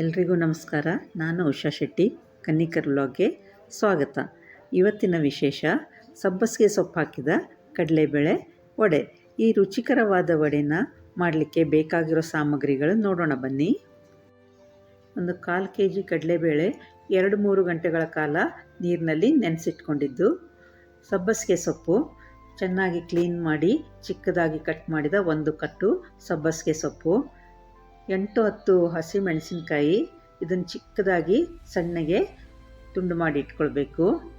ಎಲ್ರಿಗೂ ನಮಸ್ಕಾರ. ನಾನು ಉಷಾ ಶೆಟ್ಟಿ, ಕನ್ನಿಕರ್ ವ್ಲಾಗ್ಗೆ ಸ್ವಾಗತ. ಇವತ್ತಿನ ವಿಶೇಷ, ಸಬ್ಬಸಿಗೆ ಸೊಪ್ಪು ಹಾಕಿದ ಕಡಲೆಬೇಳೆ ವಡೆ. ಈ ರುಚಿಕರವಾದ ವಡೆನ ಮಾಡಲಿಕ್ಕೆ ಬೇಕಾಗಿರೋ ಸಾಮಗ್ರಿಗಳು ನೋಡೋಣ ಬನ್ನಿ. ಒಂದು ಕಾಲು ಕೆ ಜಿ ಕಡಲೆಬೇಳೆ, ಎರಡು ಮೂರು ಗಂಟೆಗಳ ಕಾಲ ನೀರಿನಲ್ಲಿ ನೆನೆಸಿಟ್ಕೊಂಡಿದ್ದು. ಸಬ್ಬಸಿಗೆ ಸೊಪ್ಪು ಚೆನ್ನಾಗಿ ಕ್ಲೀನ್ ಮಾಡಿ, ಚಿಕ್ಕದಾಗಿ ಕಟ್ ಮಾಡಿದ ಒಂದು ಕಟ್ಟು ಸಬ್ಬಸಿಗೆ ಸೊಪ್ಪು. ಎಂಟು ಹತ್ತು ಹಸಿಮೆಣಸಿನಕಾಯಿ ಇದನ್ನು ಚಿಕ್ಕದಾಗಿ ಸಣ್ಣಗೆ ತುಂಡು ಮಾಡಿ ಇಟ್ಕೊಳ್ಬೇಕು.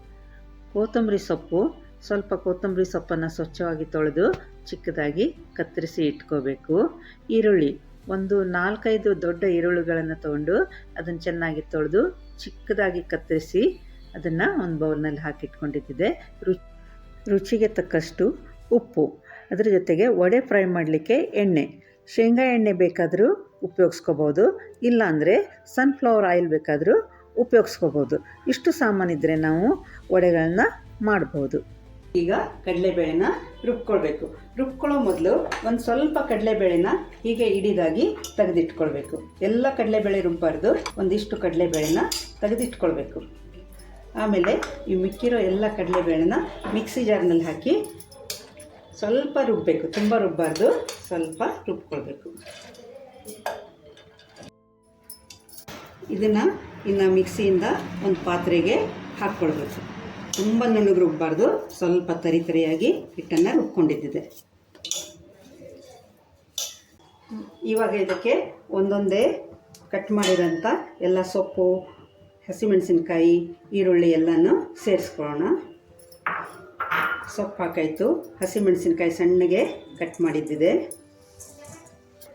ಕೊತ್ತಂಬರಿ ಸೊಪ್ಪು, ಸ್ವಲ್ಪ ಕೊತ್ತಂಬರಿ ಸೊಪ್ಪನ್ನು ಸ್ವಚ್ಛವಾಗಿ ತೊಳೆದು ಚಿಕ್ಕದಾಗಿ ಕತ್ತರಿಸಿ ಇಟ್ಕೋಬೇಕು ಈರುಳ್ಳಿ, ಒಂದು ನಾಲ್ಕೈದು ದೊಡ್ಡ ಈರುಳ್ಳಿಗಳನ್ನು ತೊಗೊಂಡು ಅದನ್ನು ಚೆನ್ನಾಗಿ ತೊಳೆದು ಚಿಕ್ಕದಾಗಿ ಕತ್ತರಿಸಿ ಅದನ್ನು ಒಂದು ಬೌಲ್ನಲ್ಲಿ ಹಾಕಿಟ್ಕೊಂಡಿದ್ದಿದೆ. ರು, ರುಚಿಗೆ ತಕ್ಕಷ್ಟು ಉಪ್ಪು. ಅದರ ಜೊತೆಗೆ ವಡೆ ಫ್ರೈ ಮಾಡಲಿಕ್ಕೆ ಎಣ್ಣೆ. ಶೇಂಗಾ ಎಣ್ಣೆ ಬೇಕಾದರೂ ಉಪಯೋಗಿಸ್ಕೋಬೋದು. ಇಲ್ಲಾಂದರೆ ಸನ್ಫ್ಲವರ್ ಆಯಿಲ್ ಬೇಕಾದರೂ ಉಪಯೋಗಿಸ್ಕೋಬೋದು. ಇಷ್ಟು ಸಾಮಾನಿದ್ರೆ ನಾವು ವಡೆಗಳನ್ನ ಮಾಡ್ಬೋದು. ಈಗ ಕಡಲೆಬೇಳೆನ ರುಬ್ಕೊಳ್ಬೇಕು. ರುಬ್ಕೊಳ್ಳೋ ಮೊದಲು ಒಂದು ಸ್ವಲ್ಪ ಕಡಲೆಬೇಳೆನ ಹೀಗೆ ಹಿಡಿದಾಗಿ ತೆಗೆದಿಟ್ಕೊಳ್ಬೇಕು. ಎಲ್ಲ ಕಡಲೆಬೇಳೆ ರುಬ್ಬಾರ್ದು. ಒಂದಿಷ್ಟು ಕಡಲೆಬೇಳೆನ ತೆಗೆದಿಟ್ಕೊಳ್ಬೇಕು. ಆಮೇಲೆ ಈ ಮಿಕ್ಕಿರೋ ಎಲ್ಲ ಕಡಲೆಬೇಳೆನ ಮಿಕ್ಸಿ ಜಾರ್ನಲ್ಲಿ ಹಾಕಿ ಸ್ವಲ್ಪ ರುಬ್ಬಬೇಕು ತುಂಬ ರುಬ್ಬಾರ್ದು. ಸ್ವಲ್ಪ ರುಬ್ಕೊಳ್ಬೇಕು. ಇದನ್ನು ಇನ್ನು ಮಿಕ್ಸಿಯಿಂದ ಒಂದು ಪಾತ್ರೆಗೆ ಹಾಕ್ಕೊಳ್ಬೇಕು. ತುಂಬ ನುಣ್ಣಗೆ ರುಬ್ಬಾರ್ದು. ಸ್ವಲ್ಪ ತರಿ ತರಿಯಾಗಿ ಹಿಟ್ಟನ್ನು ರುಬ್ಕೊಂಡಿದ್ದಿದೆ. ಇವಾಗ ಇದಕ್ಕೆ ಒಂದೊಂದೇ ಕಟ್ ಮಾಡಿರೋಂಥ ಎಲ್ಲ ಸೊಪ್ಪು, ಹಸಿಮೆಣಸಿನ್ಕಾಯಿ, ಈರುಳ್ಳಿ ಎಲ್ಲನೂ ಸೇರಿಸ್ಕೊಳ್ಳೋಣ. ಸೊಪ್ಪು ಹಾಕಾಯಿತು. ಹಸಿಮೆಣಸಿನ್ಕಾಯಿ ಸಣ್ಣಗೆ ಕಟ್ ಮಾಡಿದ್ದಿದೆ.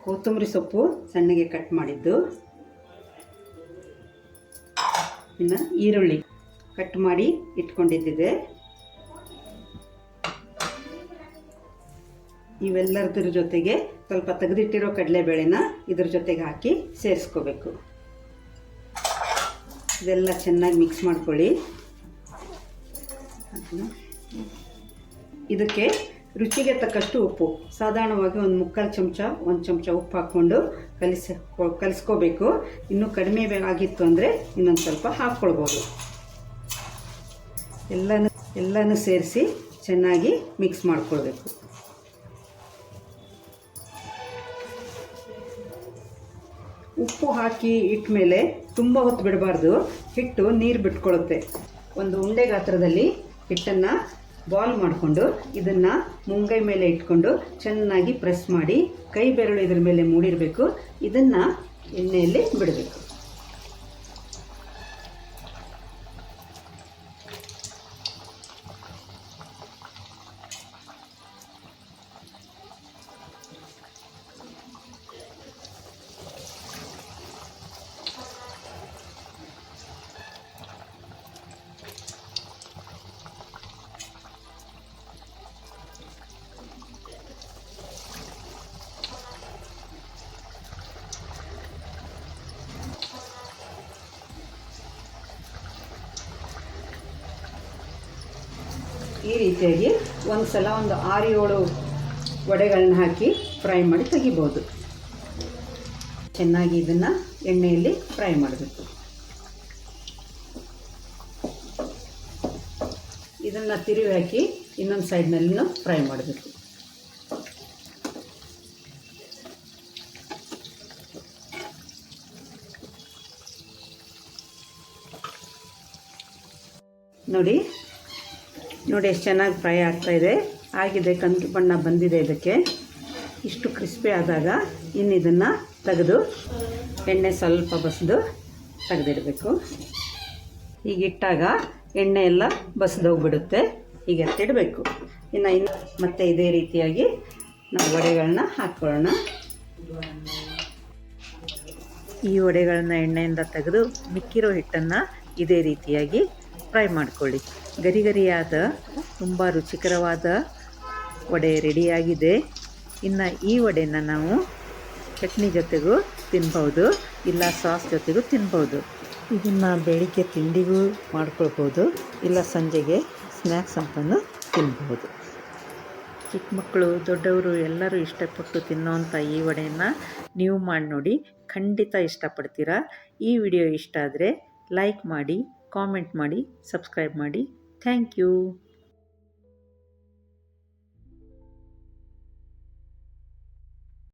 ಕೊತ್ತಂಬರಿ ಸೊಪ್ಪು ಸಣ್ಣಗೆ ಕಟ್ ಮಾಡಿದ್ದು. ಇನ್ನು ಈರುಳ್ಳಿ ಕಟ್ ಮಾಡಿ ಇಟ್ಕೊಂಡಿದ್ದಿದೆ. ಇವೆಲ್ಲರದ್ರ ಜೊತೆಗೆ ಸ್ವಲ್ಪ ತೆಗೆದಿಟ್ಟಿರೋ ಕಡಲೆಬೇಳೆನ ಇದ್ರ ಜೊತೆಗೆ ಹಾಕಿ ಸೇರಿಸ್ಕೋಬೇಕು. ಇದೆಲ್ಲ ಚೆನ್ನಾಗಿ ಮಿಕ್ಸ್ ಮಾಡ್ಕೊಳ್ಳಿ. ಇದಕ್ಕೆ ರುಚಿಗೆ ತಕ್ಕಷ್ಟು ಉಪ್ಪು. ಸಾಧಾರಣವಾಗಿ ಒಂದು ಮುಕ್ಕಾಲು ಚಮಚ, ಒಂದು ಚಮಚ ಉಪ್ಪು ಹಾಕ್ಕೊಂಡು ಕಲಿಸ, ಕಲಿಸ್ಕೋಬೇಕು. ಇನ್ನೂ ಕಡಿಮೆ ಆಗಿತ್ತು ಅಂದರೆ ಇನ್ನೊಂದು ಸ್ವಲ್ಪ ಹಾಕ್ಕೊಳ್ಬೋದು. ಎಲ್ಲನೂ ಎಲ್ಲನೂ ಸೇರಿಸಿ ಚೆನ್ನಾಗಿ ಮಿಕ್ಸ್ ಮಾಡ್ಕೊಳ್ಬೇಕು. ಉಪ್ಪು ಹಾಕಿ ಇಟ್ಮೇಲೆ ತುಂಬ ಹೊತ್ತು ಬಿಡಬಾರ್ದು. ಹಿಟ್ಟು ನೀರು ಬಿಟ್ಕೊಳ್ಳುತ್ತೆ ಒಂದು ಉಂಡೆ ಗಾತ್ರದಲ್ಲಿ ಹಿಟ್ಟನ್ನು ಬಾಲ್ ಮಾಡಿಕೊಂಡು ಇದನ್ನು ಮುಂಗೈ ಮೇಲೆ ಇಟ್ಕೊಂಡು ಚೆನ್ನಾಗಿ ಪ್ರೆಸ್ ಮಾಡಿ ಕೈ ಬೆರಳು ಇದ್ರ ಮೇಲೆ ಮೂಡಿರಬೇಕು. ಇದನ್ನು ಎಣ್ಣೆಯಲ್ಲಿ ಬಿಡಬೇಕು. ಈ ರೀತಿಯಾಗಿ ಒಂದು ಸಲ ಒಂದು ಆರು ಏಳು ವಡೆಗಳನ್ನ ಹಾಕಿ ಫ್ರೈ ಮಾಡಿ ತೆಗಿಬೋದು. ಚೆನ್ನಾಗಿ ಇದನ್ನು ಎಣ್ಣೆಯಲ್ಲಿ ಫ್ರೈ ಮಾಡಬೇಕು. ಇದನ್ನು ತಿರುವಿ ಹಾಕಿ ಇನ್ನೊಂದು ಸೈಡ್ನಲ್ಲಿ ಫ್ರೈ ಮಾಡಬೇಕು. ನೋಡಿ ನೋಡಿ ಎಷ್ಟು ಚೆನ್ನಾಗಿ ಫ್ರೈ ಆಗ್ತಾಯಿದೆ ಆಗಿದೆ, ಕಂದು ಬಣ್ಣ ಬಂದಿದೆ ಇದಕ್ಕೆ. ಇಷ್ಟು ಕ್ರಿಸ್ಪಿ ಆದಾಗ ಇನ್ನು ಇದನ್ನು ತೆಗೆದು ಎಣ್ಣೆ ಸ್ವಲ್ಪ ಬಸಿದು ತೆಗೆದಿಡಬೇಕು. ಹೀಗಿಟ್ಟಾಗ ಎಣ್ಣೆ ಎಲ್ಲ ಬಸಿದೋಗ್ಬಿಡುತ್ತೆ ಈಗ ಎತ್ತಿಡಬೇಕು. ಇನ್ನು ಇನ್ನು ಮತ್ತೆ ಇದೇ ರೀತಿಯಾಗಿ ನಾವು ವಡೆಗಳನ್ನ ಹಾಕ್ಕೊಳ್ಳೋಣ ಈ ವಡೆಗಳನ್ನ ಎಣ್ಣೆಯಿಂದ ತೆಗೆದು ಮಿಕ್ಕಿರೋ ಹಿಟ್ಟನ್ನು ಇದೇ ರೀತಿಯಾಗಿ ಫ್ರೈ ಮಾಡ್ಕೊಳ್ಳಿ. ಗರಿ ಗರಿಯಾದ ತುಂಬ ರುಚಿಕರವಾದ ವಡೆ ರೆಡಿಯಾಗಿದೆ. ಇನ್ನು ಈ ವಡೆನ ನಾವು ಚಟ್ನಿ ಜೊತೆಗೂ ತಿನ್ಬೋದು ಇಲ್ಲ ಸಾಸ್ ಜೊತೆಗೂ ತಿನ್ಬೋದು ಇದನ್ನು ಬೆಳಿಗ್ಗೆ ತಿಂಡಿಗೂ ಮಾಡ್ಕೊಳ್ಬೋದು ಇಲ್ಲ ಸಂಜೆಗೆ ಸ್ನ್ಯಾಕ್ಸ್ ಅಂತಲೂ ತಿನ್ಬೋದು ಚಿಕ್ಕ ಮಕ್ಕಳು, ದೊಡ್ಡವರು ಎಲ್ಲರೂ ಇಷ್ಟಪಟ್ಟು ತಿನ್ನೋವಂಥ ಈ ವಡೆಯನ್ನು ನೀವು ಮಾಡಿ ನೋಡಿ ಖಂಡಿತ ಇಷ್ಟಪಡ್ತೀರಾ. ಈ ವಿಡಿಯೋ ಇಷ್ಟ ಆದರೆ ಲೈಕ್ ಮಾಡಿ ಕಾಮೆಂಟ್ ಮಾಡಿ ಸಬ್ಸ್ಕ್ರೈಬ್ ಮಾಡಿ. Thank you